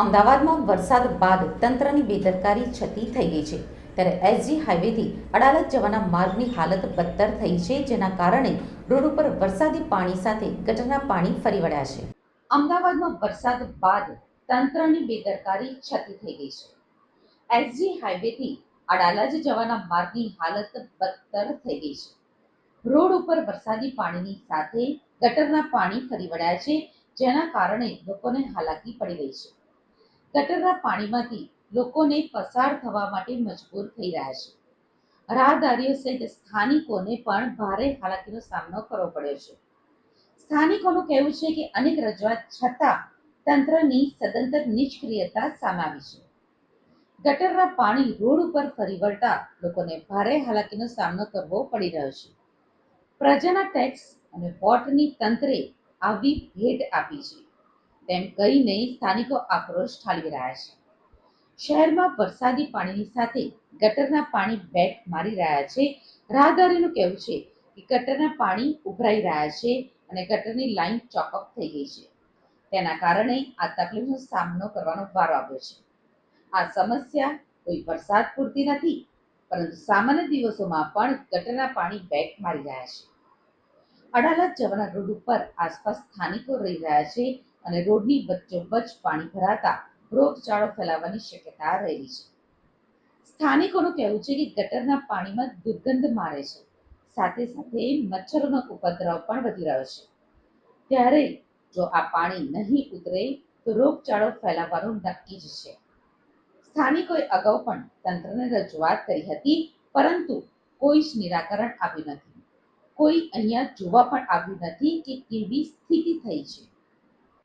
અમદાવાદમાં વરસાદ બાદ તંત્રની બેદરકારી છતી થઈ ગઈ છે. ત્યારે એસજી હાઈવેથી અડાલજ જવાના માર્ગની હાલત બદતર થઈ છે, જેના કારણે રોડ ઉપર વરસાદી પાણી સાથે ગટરના પાણી ફરી વળ્યા છે. અમદાવાદમાં વરસાદ બાદ તંત્રની બેદરકારી છતી થઈ ગઈ છે. એસજી હાઈવેથી અડાલજ જવાના માર્ગની હાલત બદતર થઈ ગઈ છે. રોડ ઉપર વરસાદી પાણીની સાથે ગટરના પાણી ફરી વળ્યા છે, જેના કારણે લોકોને હાલાકી પડી રહી છે. ગટરના પાણીમાંથી લોકોને પસાર થવા માટે મજબૂર થઈ રહ્યા છે. રાહદારીઓ સહિત સ્થાનિકોને પણ ભારે હાલાકીનો સામનો કરવો પડ્યો છે. સ્થાનિકોનું કહેવું છે કે અનેક રજૂઆત છતાં તંત્રની સદંતર નિષ્ક્રિયતા સામે આવી છે. ગટરના પાણી રોડ ઉપર ફરી વળતા લોકોને ભારે હાલાકીનો સામનો કરવો પડી રહ્યો છે. પ્રજાના ટેક્સ અને વોટની તંત્રે આવી ભેટ આપી છે. તેમ કહીને સ્થાનિકો આક્રોશ ઠાલવી રહ્યા છે. શહેરમાં વરસાદી પાણીની સાથે ગટરના પાણી બેક મારી રહ્યા છે. રાહદારીનું કહેવું છે કે ગટરના પાણી ઉભરાઈ રહ્યા છે અને ગટરની લાઈન ચોકઅપ થઈ ગઈ છે. તેના કારણે આ તકલીફનો સામનો કરવાનો વારો આવ્યો છે. આ સમસ્યા કોઈ વરસાદ પૂરતી નથી, પરંતુ સામાન્ય દિવસોમાં પણ ગટરના પાણી બેક મારી રહ્યા છે. અડાલજ જવાના રોડ ઉપર આસપાસ સ્થાનિકો રહી રહ્યા છે અને રોડની વચ્ચોવચ્ચ પાણી ભરાતા રોગચાળો ફેલાવાની શક્યતા રહેલી છે. સ્થાનિકોનું કહેવું છે કે ગટરના પાણીમાં દુર્ગંધ મારે છે. સાથે સાથે મચ્છરોનો ઉપદ્રવ પણ વધી રહ્યો છે. ત્યારે જો આ પાણી નહીં ઉતરે, તો રોગચાળો ફેલાવાનું નક્કી જ છે. સ્થાનિકોએ અગાઉ પણ તંત્રને રજૂઆત કરી હતી, પરંતુ કોઈ જ નિરાકરણ આવ્યું નથી. કોઈ અહીંયા જોવા પણ આવ્યું નથી કે કેવી સ્થિતિ થઈ છે.